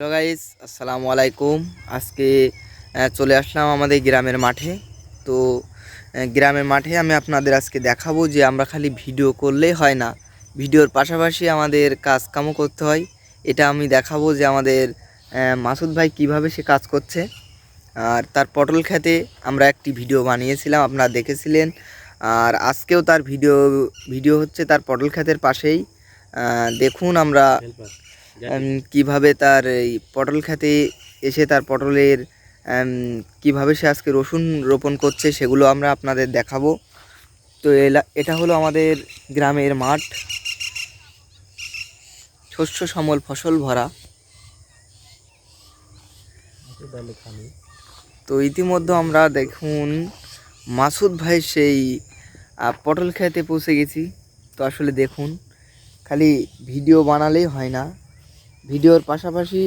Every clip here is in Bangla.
হ্যালো গাইস আসসালামু আলাইকুম। আজকে চলে আসলাম আমাদের গ্রামের মাঠে। তো গ্রামের মাঠে আমি আপনাদের আজকে দেখাবো যে আমরা খালি ভিডিও করলেই হয় না। ভিডিওর পাশাপাশি আমাদের কাজ কামও করতে হয়। এটা আমি দেখাবো যে আমাদের মাসুদ ভাই কীভাবে সে কাজ করছে। আর তার পটল খেতে আমরা একটি ভিডিও বানিয়েছিলাম, আপনারা দেখেছিলেন। আর আজকেও তার ভিডিও ভিডিও হচ্ছে তার পটল ক্ষেতের পাশেই। দেখুন আমরা কীভাবে তার এই পটল খেতে এসে তার পটলের কীভাবে সে আজকে রসুন রোপণ করছে সেগুলো আমরা আপনাদের দেখাবো। তো এটা হলো আমাদের গ্রামের মাঠ। শস্য সমল ফসল ভরা। তো ইতিমধ্যে আমরা দেখুন, মাসুদ ভাই সেই পটল খেতে পৌঁছে গেছি। তো আসলে দেখুন, খালি ভিডিও বানালেই হয় না। ভিডিওর পাশাপাশি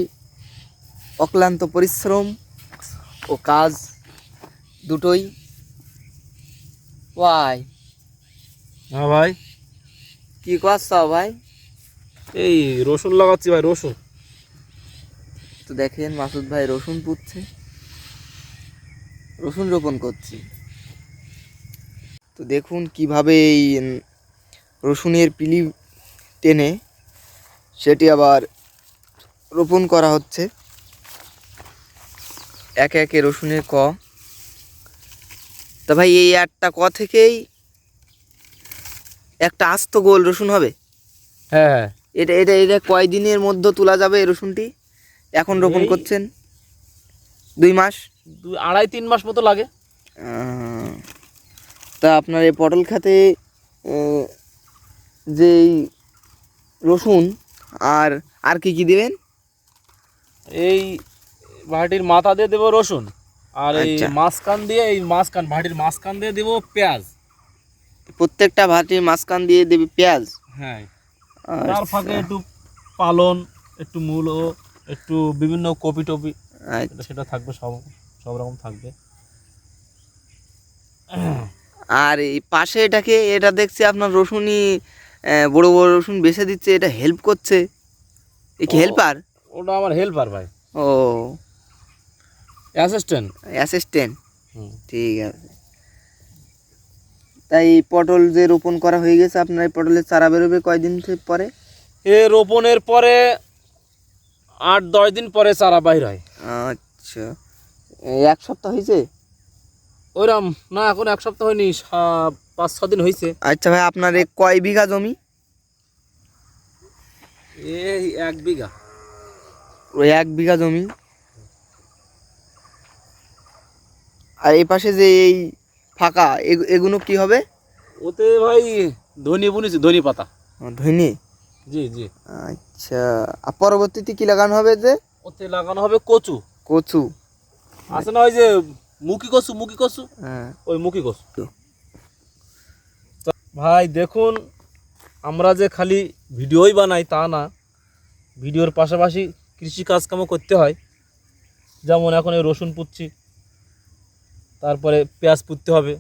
অক্লান্ত পরিশ্রম ও কাজ দুটোই। ওয়াই। হ্যাঁ ভাই। কি করছ ভাই? এই রসুন লাগাচ্ছি ভাই রসুন। তো দেখেন মাসুদ ভাই রসুন পুঁতছে। রসুন রোপণ করছি। তো দেখুন কীভাবে এই রসুনের পিলি টেনে সেটি আবার রোপণ করা হচ্ছে। একে একে রসুনের ক। তা ভাই এই একটা ক থেকেই একটা আস্ত গোল রসুন হবে? হ্যাঁ হ্যাঁ। এটা এটা এটা কয়দিনের মধ্যে তোলা যাবে এই রসুনটি? এখন রোপণ করছেন? দুই মাস? দুই আড়াই তিন মাস মতো লাগে। তা আপনার এই পটল খাতে যে এই রসুন আর আর কি কি দিবেন? এই ভাটির মাথা দিয়ে দেবো রসুন আর এই আচ্ছা। মাঝখান দিয়ে এই মাঝখান ভাটির মাঝখান দিয়ে দেবো পেঁয়াজ। প্রত্যেকটা ভাটির মাঝখান দিয়ে দেবে পেঁয়াজ? হ্যাঁ। তার ফাঁকে একটু পালন একটু মূলো একটু বিভিন্ন কপি টপি আচ্ছা, সেটা থাকবে সব সব রকম থাকবে। আর এই পাশে এটাকে এটা দেখছি আপনার রসুনই বড় বড় রসুন বেছে দিচ্ছে এটা হেল্প করছে। এ কি হেল্পার ওটা আমার হেল্পার ভাই। ও। অ্যাসিস্ট্যান্ট অ্যাসিস্ট্যান্ট হুম। ঠিক আছে। তাই পটল যে রোপণ করা হয়ে গেছে আপনার এই পটলের চারা বেরোবে কয়দিন পরে? এ রোপণের পরে আট দশ দিন পরে চারা বাইর হয়। আচ্ছা। এক সপ্তাহ হয়েছে ওইরকম না এখন এক সপ্তাহ হয়নি পাঁচ ছ দিন হয়েছে আচ্ছা ভাই আপনার কয় বিঘা জমি? এই এক বিঘা। ওই এক বিঘা জমি। আর এই পাশে যে এই ফাঁকা এগু- এগুলো কি হবে? ওতে ভাই ধনি বুনেছি ধনি পাতা। ধনি? জি জি। আচ্ছা আর পরবর্তীতে কি লাগানো হবে যে? ওতে লাগানো হবে কচু। কচু। আছে না ওই যে মুখি কচু মুখি কচু? হ্যাঁ। ওই মুখি কচু। ভাই দেখুন আমরা যে খালি ভিডিওই বানাই তা না ভিডিওর পাশাপাশি কৃষি কাজকামও করতে হয়। যেমন এখন এই রসুন পুচ্ছি তারপরে পেঁয়াজ পুঁততে হবে।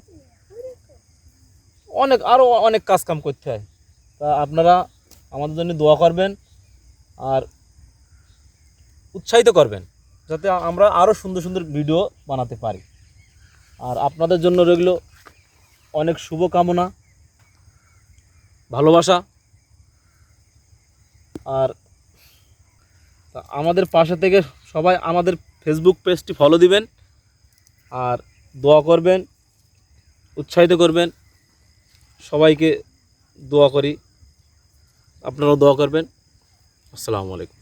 অনেক, আরও অনেক কাজ কাম করতে হয়। তা আপনারা আমাদের জন্য দোয়া করবেন আর উৎসাহিত করবেন, যাতে আমরা আরও সুন্দর সুন্দর ভিডিও বানাতে পারি। আর আপনাদের জন্য রইল অনেক শুভকামনা, ভালোবাসা। আর তা আমাদের পাশে থেকে সবাই আমাদের ফেসবুক পেজটি ফলো দিবেন আর দোয়া করবেন, উৎসাহিত করবেন। সবাইকে দোয়া করি। আপনারাও দোয়া করবেন। আসসালামু আলাইকুম।